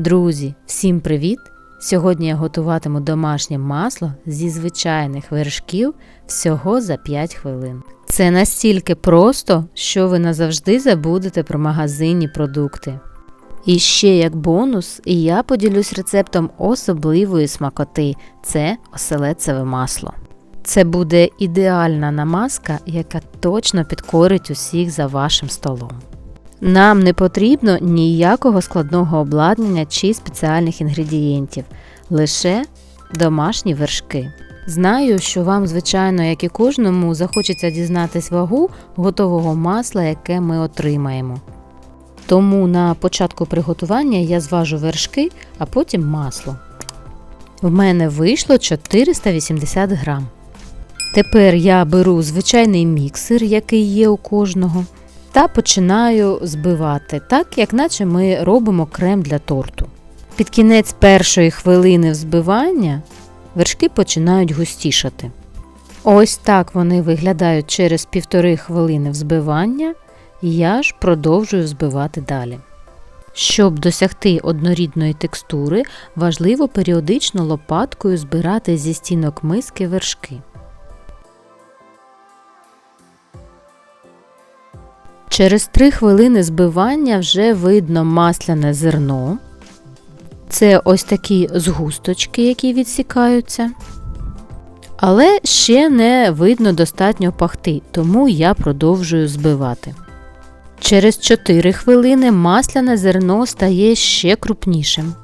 Друзі, всім привіт! Сьогодні я готуватиму домашнє масло зі звичайних вершків всього за 5 хвилин. Це настільки просто, що ви назавжди забудете про магазинні продукти. І ще як бонус, я поділюсь рецептом особливої смакоти це оселедцеве масло. Це буде ідеальна намазка, яка точно підкорить усіх за вашим столом. Нам не потрібно ніякого складного обладнання чи спеціальних інгредієнтів, лише домашні вершки. Знаю, що вам, звичайно, як і кожному, захочеться дізнатись вагу готового масла, яке ми отримаємо. Тому на початку приготування я зважу вершки, а потім масло. В мене вийшло 480 грам. Тепер я беру звичайний міксер, який є у кожного, та починаю збивати, так як наче ми робимо крем для торту. Під кінець першої хвилини взбивання вершки починають густішати. Ось так вони виглядають через півтори хвилини взбивання, і я ж продовжую взбивати далі. Щоб досягти однорідної текстури, важливо періодично лопаткою збирати зі стінок миски вершки. Через 3 хвилини збивання вже видно масляне зерно. Це ось такі згусточки, які відсікаються. Але ще не видно достатньо пахти, тому я продовжую збивати. Через 4 хвилини масляне зерно стає ще крупнішим.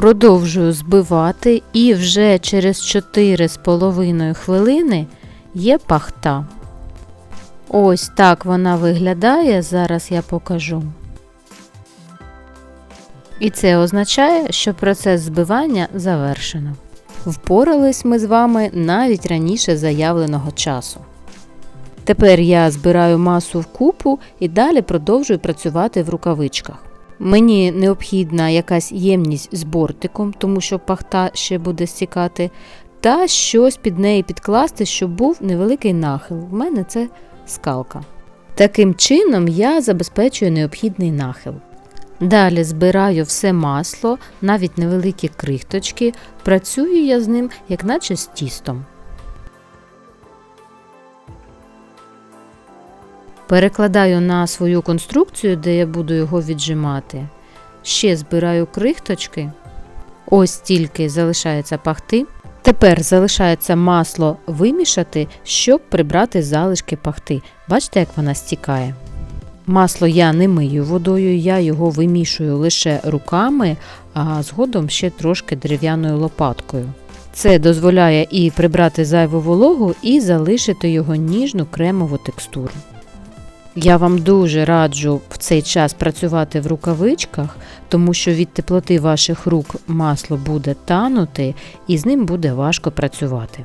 Продовжую збивати і вже через 4,5 хвилини є пахта. Ось так вона виглядає, зараз я покажу. І це означає, що процес збивання завершено. Впорались ми з вами навіть раніше заявленого часу. Тепер я збираю масу в купу і далі продовжую працювати в рукавичках. Мені необхідна якась ємність з бортиком, тому що пахта ще буде стікати, та щось під неї підкласти, щоб був невеликий нахил. В мене це скалка. Таким чином я забезпечую необхідний нахил. Далі збираю все масло, навіть невеликі крихточки, працюю я з ним, як наче з тістом. Перекладаю на свою конструкцію, де я буду його віджимати. Ще збираю крихточки. Ось тільки залишається пахти. Тепер залишається масло вимішати, щоб прибрати залишки пахти. Бачите, як вона стікає. Масло я не мию водою, я його вимішую лише руками, а згодом ще трошки дерев'яною лопаткою. Це дозволяє і прибрати зайву вологу, і залишити його ніжну кремову текстуру. Я вам дуже раджу в цей час працювати в рукавичках, тому що від теплоти ваших рук масло буде танути і з ним буде важко працювати.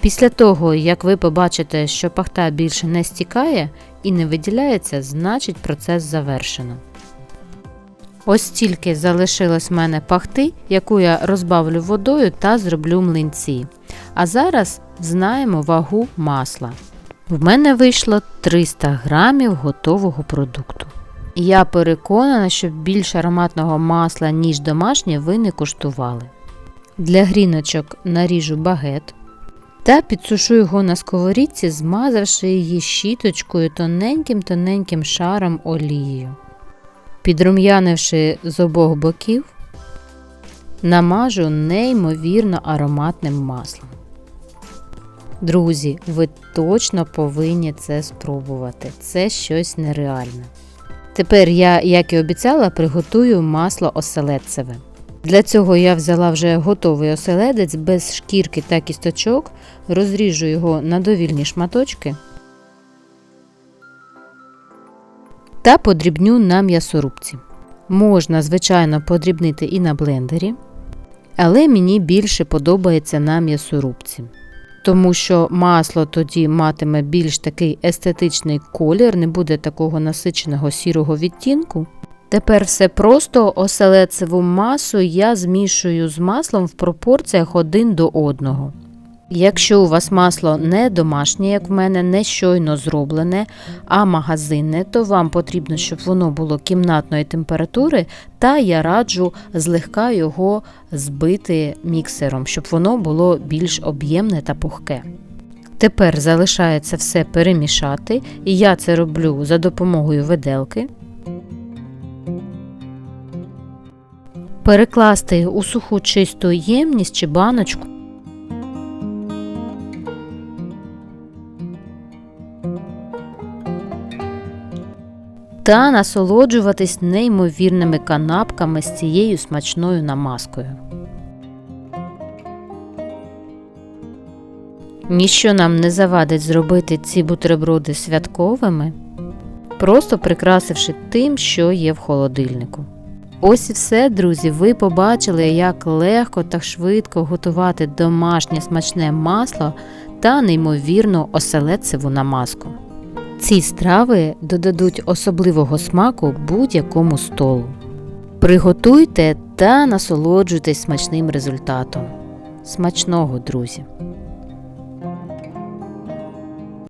Після того, як ви побачите, що пахта більше не стікає і не виділяється, значить процес завершено. Ось стільки залишилось в мене пахти, яку я розбавлю водою та зроблю млинці. А зараз знаємо вагу масла. В мене вийшло 300 грамів готового продукту. Я переконана, що більш ароматного масла, ніж домашнє, ви не куштували. Для гріночок наріжу багет та підсушу його на сковорідці, змазавши її щіточкою тоненьким-тоненьким шаром олією. Підрум'янивши з обох боків, намажу неймовірно ароматним маслом. Друзі, ви точно повинні це спробувати. Це щось нереальне. Тепер я, як і обіцяла, приготую масло оселедцеве. Для цього я взяла вже готовий оселедець без шкірки та кісточок, розріжу його на довільні шматочки та подрібню на м'ясорубці. Можна, звичайно, подрібнити і на блендері, але мені більше подобається на м'ясорубці тому що масло тоді матиме більш такий естетичний колір, не буде такого насиченого сірого відтінку. Тепер все просто оселецеву масу я змішую з маслом в пропорціях один до одного. Якщо у вас масло не домашнє, як в мене, не щойно зроблене, а магазинне, то вам потрібно, щоб воно було кімнатної температури, та я раджу злегка його збити міксером, щоб воно було більш об'ємне та пухке. Тепер залишається все перемішати, і я це роблю за допомогою виделки. Перекласти у суху чисту ємність чи баночку. Та насолоджуватись неймовірними канапками з цією смачною намазкою. Ніщо нам не завадить зробити ці бутерброди святковими, просто прикрасивши тим, що є в холодильнику. Ось і все, друзі. Ви побачили, як легко та швидко готувати домашнє смачне масло та неймовірну оселедцеву намазку. Ці страви додадуть особливого смаку будь-якому столу. Приготуйте та насолоджуйтесь смачним результатом. Смачного, друзі!